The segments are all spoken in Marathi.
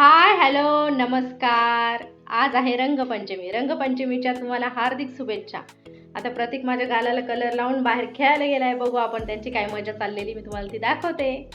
हाय हॅलो नमस्कार. आज आहे रंगपंचमी. रंगपंचमीच्या तुम्हाला हार्दिक शुभेच्छा. आता प्रतीक माझ्या गालाला कलर लावून बाहेर खेळायला गेलाय. बघू आपण त्यांची काय मजा चाललेली मी तुम्हाला ती दाखवते.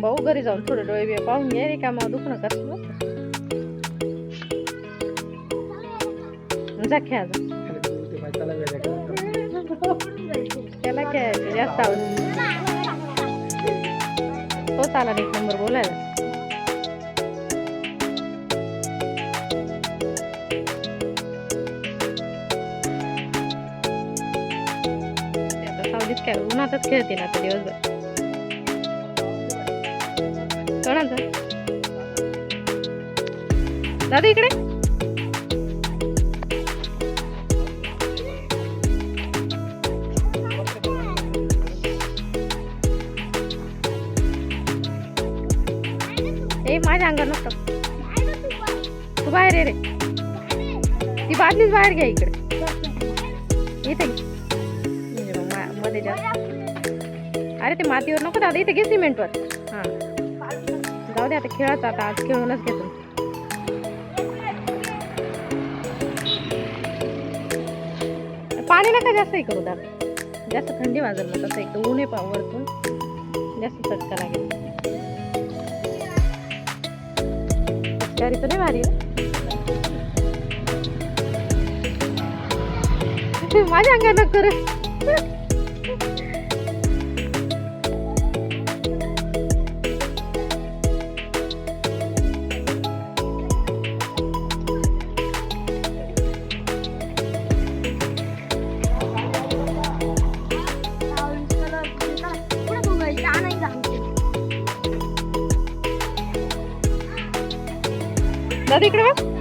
भाऊ घरी जाऊन थोडं डोळे बिळे पाहून घे रे का मग दुखणं जा. त्याला खेळायचं म्हणजे जास्त आवडत तोच आला ना एक नंबर बोलायला. ते आता सावलीत काय उन्हातच खेळतील आता दिवसभर. कोणाचं दादा इकडे? ए माझ्या अंगावर नसतं. तू बाहेर ये रे. ती बादलीच बाहेर घ्या इकडे. इथे मग मध्ये जास्त अरे ते मातीवर नको दादा इथे घे सिमेंटवर. हां. जाऊ दे आता खेळायचं आता आज खेळूनच घेतो पाणी नका जास्त हे करू दादा. जास्त थंडी वाजेल मग तसं एक तर ऊन आहे पा वरतून जास्त चटका लागेल. पिचकारी तर नाही भारी माझ्या अंगाला कर. तिकडे बघ.